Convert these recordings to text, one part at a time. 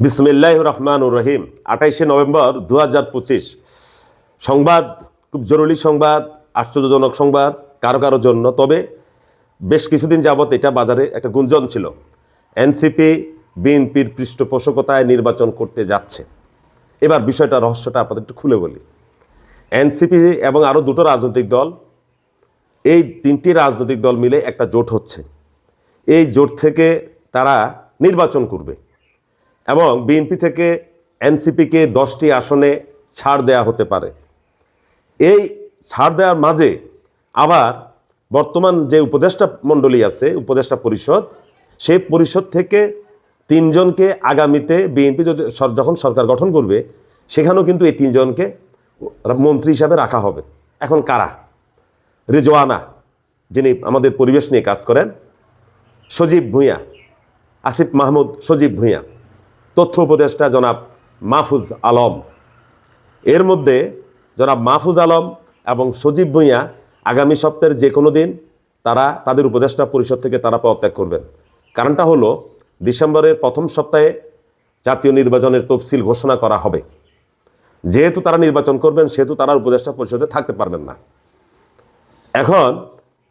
বিসমিল্লাহ রহমান রহিম। আঠাইশে নভেম্বর দু হাজার পঁচিশ। সংবাদ, খুব জরুরি সংবাদ, আশ্চর্যজনক সংবাদ, কারও কারও জন্য। তবে বেশ কিছুদিন যাবৎ এটা বাজারে একটা গুঞ্জন ছিল। এনসিপি, বিএনপির পৃষ্ঠপোষকতায় নির্বাচন করতে যাচ্ছে। এবার বিষয়টা, রহস্যটা আপনাদের একটু খুলে বলি। এনসিপি এবং আরও দুটো রাজনৈতিক দল, এই তিনটি রাজনৈতিক দল মিলে একটা জোট হচ্ছে। এই জোট থেকে তারা নির্বাচন করবে। এবং বিএনপি থেকে এনসিপিকে দশটি আসনে ছাড় দেয়া হতে পারে। এই ছাড় দেওয়ার মাঝে আবার বর্তমান যে উপদেষ্টা মণ্ডলী আছে, উপদেষ্টা পরিষদ সেই পরিষদ থেকে তিনজনকে আগামীতে বিএনপি যদি যখন সরকার গঠন করবে, সেখানেও কিন্তু এই তিনজনকে মন্ত্রী হিসাবে রাখা হবে। এখন কারা? রেজওয়ানা, যিনি আমাদের পরিবেশ নিয়ে কাজ করেন, সজীব ভূঁইয়া, আসিফ মাহমুদ, সজীব ভূঁইয়া। তথ্য উপদেষ্টা জনাব মাহফুজ আলম। এর মধ্যে জনাব মাহফুজ আলম এবং সজীব ভূঁইয়া আগামী সপ্তাহের যে কোনো দিন তারা তাদের উপদেষ্টা পরিষদ থেকে তারা পদত্যাগ করবেন। কারণটা হলো, ডিসেম্বরের প্রথম সপ্তাহে জাতীয় নির্বাচনের তফসিল ঘোষণা করা হবে। যেহেতু তারা নির্বাচন করবেন, সেহেতু তারা উপদেষ্টা পরিষদে থাকতে পারবেন না। এখন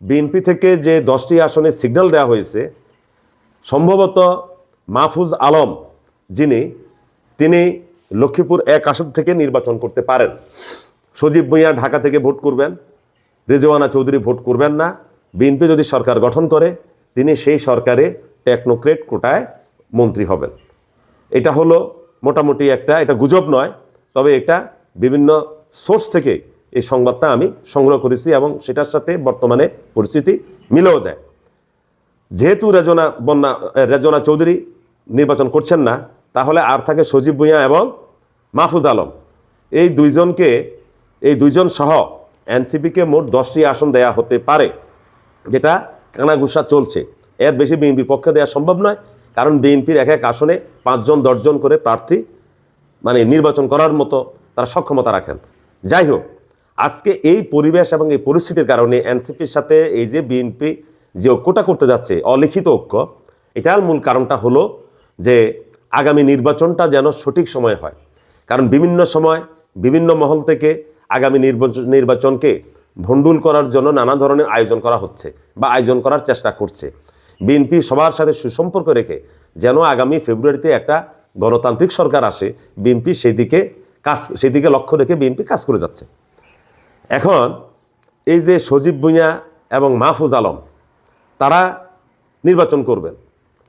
বিএনপি থেকে যে দশটি আসনে সিগন্যাল দেওয়া হয়েছে, সম্ভবত মাহফুজ আলম যিনি, তিনি লক্ষ্মীপুর এক আসন থেকে নির্বাচন করতে পারেন। সজীব ভুঁইয়া ঢাকা থেকে ভোট করবেন, রেজওয়ানা চৌধুরী ভোট করবেন না, বিএনপি যদি সরকার গঠন করে, তিনি সেই সরকারে টেকনোক্রেট কোটায় মন্ত্রী হবেন। এটা হলো মোটামুটি একটা, এটা গুজব নয়, তবে এটা বিভিন্ন সোর্স থেকে এই সংবাদটা আমি সংগ্রহ করেছি এবং সেটার সাথে বর্তমানে পরিস্থিতি মিলেও যায়। যেহেতু রেজনা বন্যা রেজনা চৌধুরী নির্বাচন করছেন না তাহলে আর থাকে সজীব ভুঁইয়া এবং মাহফুজ আলম। এই দুইজনকে, এই দুইজন সহ এনসিপিকে মোট দশটি আসন দেয়া হতে পারে, যেটা কানাঘুষা চলছে। এর বেশি বিএনপির পক্ষে দেওয়া সম্ভব নয়, কারণ বিএনপির এক এক আসনে পাঁচজন, দশজন করে প্রার্থী মানে নির্বাচন করার মতো তারা সক্ষমতা রাখেন। যাই হোক, আজকে এই পরিবেশ এবং এই পরিস্থিতির কারণে এনসিপির সাথে এই যে বিএনপি যে ঐক্যটা করতে যাচ্ছে, অলিখিত ঐক্য, এটার মূল কারণটা হলো যে আগামী নির্বাচনটা যেন সঠিক সময়ে হয়। কারণ বিভিন্ন সময় বিভিন্ন মহল থেকে আগামী নির্বাচন নির্বাচনকে ভণ্ডুল করার জন্য নানা ধরনের আয়োজন করা হচ্ছে বা আয়োজন করার চেষ্টা করছে। বিএনপি সবার সাথে সুসম্পর্ক রেখে যেন আগামী ফেব্রুয়ারিতে একটা গণতান্ত্রিক সরকার আসে, বিএনপি সেদিকে কাজ, সেদিকে লক্ষ্য রেখে বিএনপি কাজ করে যাচ্ছে। এখন এই যে সজীব ভুঁইয়া এবং মাহফুজ আলম, তারা নির্বাচন করবেন।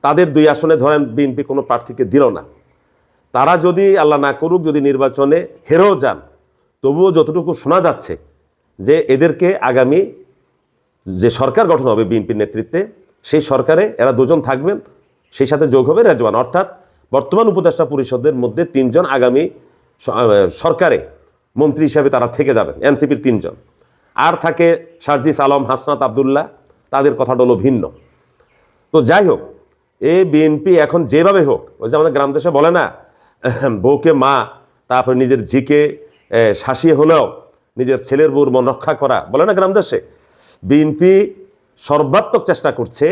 তাদের দুই আসনে ধরেন বিএনপি কোনো প্রার্থীকে দিল না। তারা যদি আল্লাহ না করুক, যদি নির্বাচনে হেরেও যান, তবুও যতটুকু শোনা যাচ্ছে যে এদেরকে আগামী যে সরকার গঠন হবে বিএনপির নেতৃত্বে, সেই সরকারে এরা দুজন থাকবেন, সেই সাথে যোগ হবে রেজওয়ান। অর্থাৎ বর্তমান উপদেষ্টা পরিষদের মধ্যে তিনজন আগামী সরকারে মন্ত্রী হিসাবে তারা থেকে যাবেন, এনসিপির তিনজন। আর থাকে শারজিস আলম, হাসনাত আবদুল্লাহ, তাদের কথাটা হলো ভিন্ন। তো যাই হোক বিএনপি এখন যেভাবে হোক ওই যে আমাদের গ্রাম দেশে বলে না বউকে মা তারপর নিজের এ, শাসিয়ে হলেও নিজের ছেলের বউর মন রক্ষা করা বলে না গ্রাম দেশে? বিএনপি সর্বাত্মক চেষ্টা করছে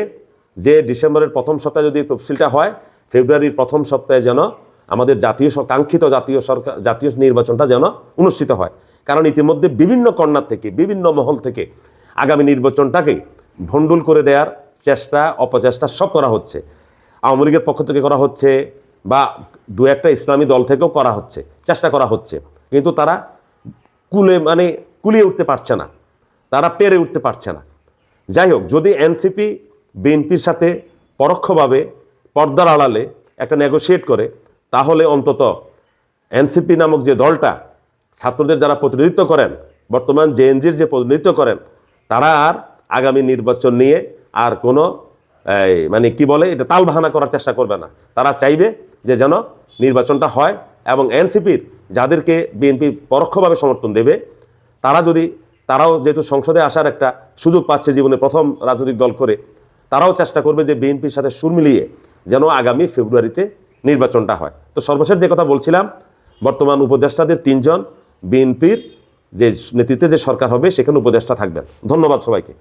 যে ডিসেম্বরের প্রথম সপ্তাহে যদি তফসিলটা হয় ফেব্রুয়ারির প্রথম সপ্তাহে যেন আমাদের জাতীয় কাঙ্ক্ষিত জাতীয় সরকার জাতীয় নির্বাচনটা যেন অনুষ্ঠিত হয়। কারণ ইতিমধ্যে বিভিন্ন কর্নার থেকে বিভিন্ন মহল থেকে আগামী নির্বাচনটাকে ভণ্ডুল করে দেওয়ার চেষ্টা, অপচেষ্টা সব করা হচ্ছে। আওয়ামী লীগের পক্ষ থেকে করা হচ্ছে বা দু একটা ইসলামী দল থেকেও করা হচ্ছে, চেষ্টা করা হচ্ছে। কিন্তু তারা কুলে মানে কুলিয়ে উঠতে পারছে না। তারা পেরে উঠতে পারছে না। যাই হোক, যদি এনসিপি, বিএনপির সাথে পরোক্ষভাবে পর্দার আড়ালে একটা নেগোশিয়েট করে, তাহলে অন্তত এনসিপি নামক যে দলটা, ছাত্রদের যারা প্রতিনিধিত্ব করেন, বর্তমান জেএনজির যে প্রতিনিধিত্ব করেন, তারা আর আগামী নির্বাচন নিয়ে আর কোনো মানে কি বলে, এটা তাল বাহানা করার চেষ্টা করবে না। তারা চাইবে যে যেন নির্বাচনটা হয় এবং এনসিপির যাদেরকে বিএনপি পরোক্ষভাবে সমর্থন দেবে, তারা যদি, তারাও যেহেতু সংসদে আসার একটা সুযোগ পাচ্ছে জীবনে প্রথম রাজনৈতিক দল করে, তারাও চেষ্টা করবে যে বিএনপির সাথে সুর মিলিয়ে যেন আগামী ফেব্রুয়ারিতে নির্বাচনটা হয়। তো সর্বশেষ যে কথা বলছিলাম, বর্তমান উপদেষ্টাদের তিনজন, বিএনপির যে নেতৃত্বে যে সরকার হবে, সেখানে উপদেষ্টা থাকবেন। ধন্যবাদ সবাইকে।